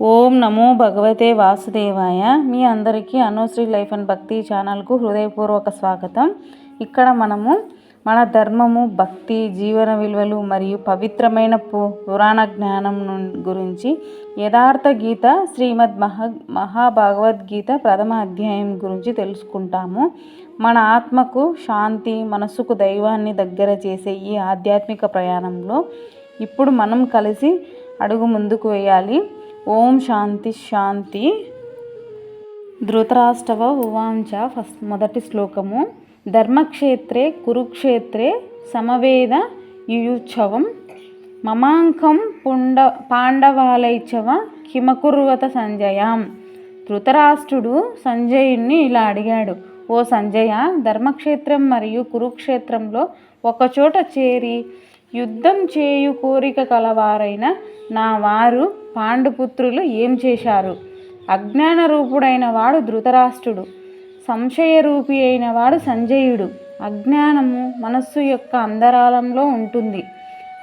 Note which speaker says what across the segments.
Speaker 1: ఓం నమో భగవతే వాసుదేవాయ. మీ అందరికీ అనుశ్రీ లైఫ్ అండ్ భక్తి ఛానల్కు హృదయపూర్వక స్వాగతం. ఇక్కడ మనము మన ధర్మము భక్తి జీవన విలువలు మరియు పవిత్రమైన పు పురాణ జ్ఞానం గురించి యథార్థ గీత శ్రీమద్ మహా మహాభగవద్గీత ప్రథమ అధ్యాయం గురించి తెలుసుకుంటాము. మన ఆత్మకు శాంతి మనసుకు దైవాన్ని దగ్గర చేసే ఈ ఆధ్యాత్మిక ప్రయాణంలో ఇప్పుడు మనం కలిసి అడుగు ముందుకు వేయాలి. ఓం శాంతి శాంతి. ధృతరాష్ట్రవ ఉవాంచ ఫస్ట్ మొదటి శ్లోకము. ధర్మక్షేత్రే కురుక్షేత్రే సమవేద యుయుత్సవం మమాంకం పుండ పాండవాలైచవ కిమకుర్వత సంజయాం. ధృతరాష్ట్రుడు సంజయుణ్ణి ఇలా అడిగాడు. ఓ సంజయ ధర్మక్షేత్రం మరియు కురుక్షేత్రంలో ఒకచోట చేరి యుద్ధం చేయు కోరిక కలవారైన నా వారు పాండుపుత్రులు ఏం చేశారు? అజ్ఞాన రూపుడైన వాడు ధృతరాష్ట్రుడు. సంశయరూపి అయిన వాడు సంజయుడు. అజ్ఞానము మనస్సు యొక్క అంధరాలంలో ఉంటుంది.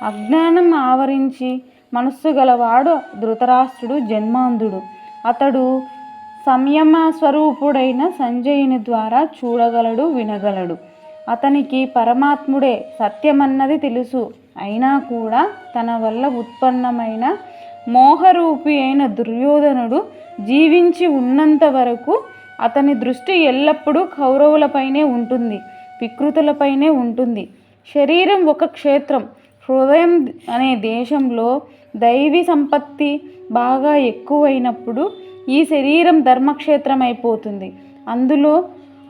Speaker 1: అజ్ఞానం ఆవరించి మనస్సు గలవాడు ధృతరాష్ట్రుడు జన్మాంధుడు. అతడు సంయమ స్వరూపుడైన సంజయుని ద్వారా చూడగలడు వినగలడు. అతనికి పరమాత్ముడే సత్యమన్నది తెలుసు. అయినా కూడా తన వల్ల ఉత్పన్నమైన మోహరూపి అయిన దుర్యోధనుడు జీవించి ఉన్నంత వరకు అతని దృష్టి ఎల్లప్పుడూ కౌరవులపైనే ఉంటుంది వికృతులపైనే ఉంటుంది. శరీరం ఒక క్షేత్రం. హృదయం అనే దేశంలో దైవీ సంపత్తి బాగా ఎక్కువైనప్పుడు ఈ శరీరం ధర్మక్షేత్రం అయిపోతుంది అందులో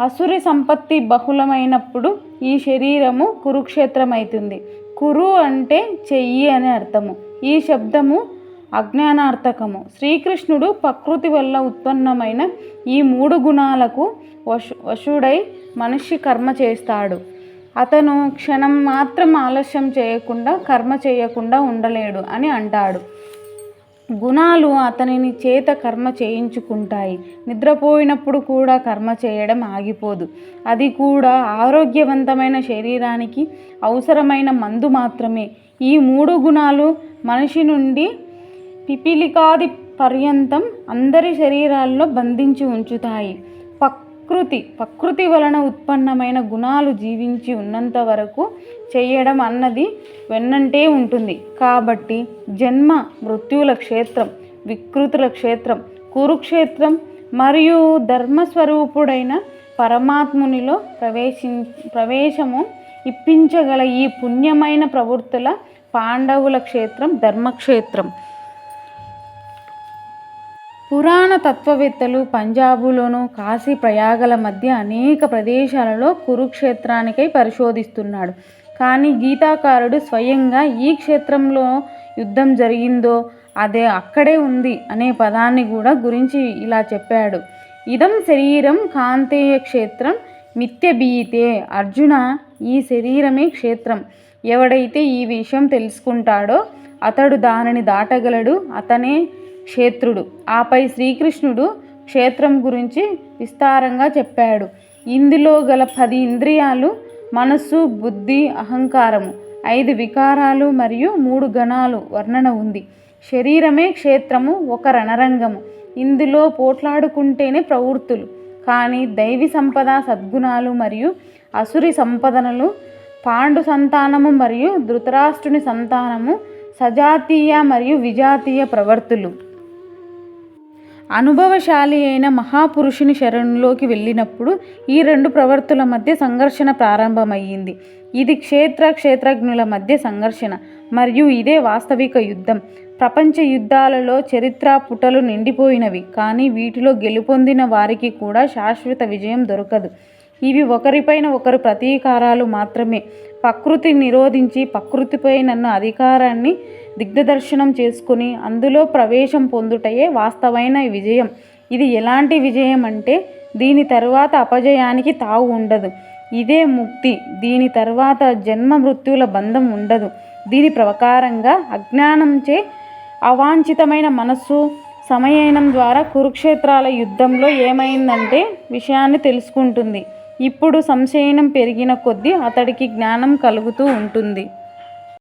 Speaker 1: అసురి సంపత్తి బహుళమైనప్పుడు ఈ శరీరము కురుక్షేత్రం అవుతుంది కురు అంటే చెయ్యి అని అర్థము. ఈ శబ్దము అజ్ఞానార్థకము. శ్రీకృష్ణుడు ప్రకృతి వల్ల ఉత్పన్నమైన ఈ మూడు గుణాలకు వశు వశుడై మనిషి కర్మ చేస్తాడు. అతను క్షణం మాత్రం ఆలస్యం చేయకుండా కర్మ చేయకుండా ఉండలేడు అని అంటాడు. గుణాలు అతనిని చేత కర్మ చేయించుకుంటాయి. నిద్రపోయినప్పుడు కూడా కర్మ చేయడం ఆగిపోదు. అది కూడా ఆరోగ్యవంతమైన శరీరానికి అవసరమైన మందు మాత్రమే. ఈ మూడు గుణాలు మనిషి నుండి పిపిలికాది పర్యంతం అందరి శరీరాల్లో బంధించి ఉంచుతాయి. ప్రకృతి ప్రకృతి వలన ఉత్పన్నమైన గుణాలు జీవించి ఉన్నంత వరకు చేయడం అన్నది వెన్నంటే ఉంటుంది. కాబట్టి జన్మ మృత్యుల క్షేత్రం వికృతుల క్షేత్రం కురుక్షేత్రం మరియు ధర్మస్వరూపుడైన పరమాత్మునిలో ప్రవేశి ప్రవేశము ఇప్పించగల ఈ పుణ్యమైన ప్రవృత్తుల పాండవుల క్షేత్రం ధర్మక్షేత్రం. పురాణ తత్వవేత్తలు పంజాబులోను కాశీ ప్రయాగల మధ్య అనేక ప్రదేశాలలో కురుక్షేత్రానికై పరిశోధిస్తున్నాడు. కానీ గీతాకారుడు స్వయంగా ఈ క్షేత్రంలో యుద్ధం జరిగిందో అదే అక్కడే ఉంది అనే పదాన్ని కూడా గురించి ఇలా చెప్పాడు. ఇదం శరీరం కాంతేయ క్షేత్రం మిథ్యబీతే అర్జున ఈ శరీరమే క్షేత్రం. ఎవడైతే ఈ విషయం తెలుసుకుంటాడో అతడు దానిని దాటగలడు అతనే క్షేత్రుడు. ఆపై శ్రీకృష్ణుడు క్షేత్రం గురించి విస్తారంగా చెప్పాడు. ఇందులో గల పది ఇంద్రియాలు మనస్సు బుద్ధి అహంకారము. ఐదు వికారాలు మరియు మూడు గణాలు వర్ణన ఉంది. శరీరమే క్షేత్రము ఒక రణరంగము. ఇందులో పోట్లాడుకుంటేనే ప్రవృత్తులు. కానీ దైవి సంపద సద్గుణాలు మరియు అసురి సంపదనలు పాండు సంతానము మరియు ధృతరాష్ట్రుని సంతానము సజాతీయ మరియు విజాతీయ ప్రవర్తులు. అనుభవశాలి అయిన మహాపురుషుని శరణులోకి వెళ్ళినప్పుడు ఈ రెండు ప్రవర్తుల మధ్య సంఘర్షణ ప్రారంభమయ్యింది. ఇది క్షేత్ర క్షేత్రజ్ఞుల మధ్య సంఘర్షణ మరియు ఇదే వాస్తవిక యుద్ధం. ప్రపంచ యుద్ధాలలో చరిత్ర పుటలు నిండిపోయినవి కానీ వీటిలో గెలుపొందిన వారికి కూడా శాశ్వత విజయం దొరకదు. ఇవి ఒకరిపైన ఒకరు ప్రతీకారాలు మాత్రమే. ప్రకృతి నిరోధించి ప్రకృతిపై నన్ను అధికారాన్ని దిగ్దర్శనం చేసుకుని అందులో ప్రవేశం పొందుటయే వాస్తవమైన విజయం. ఇది ఎలాంటి విజయం అంటే దీని తర్వాత అపజయానికి తావు ఉండదు. ఇదే ముక్తి. దీని తర్వాత జన్మ మృత్యుల బంధం ఉండదు. దీని ప్రకారంగా అజ్ఞానంచే అవాంఛితమైన మనస్సు సమయనం ద్వారా కురుక్షేత్రాల యుద్ధంలో ఏమైందంటే విషయాన్ని తెలుసుకుంటుంది. ఇప్పుడు సంశయనం పెరిగిన కొద్దీ అతడికి జ్ఞానం కలుగుతూ ఉంటుంది.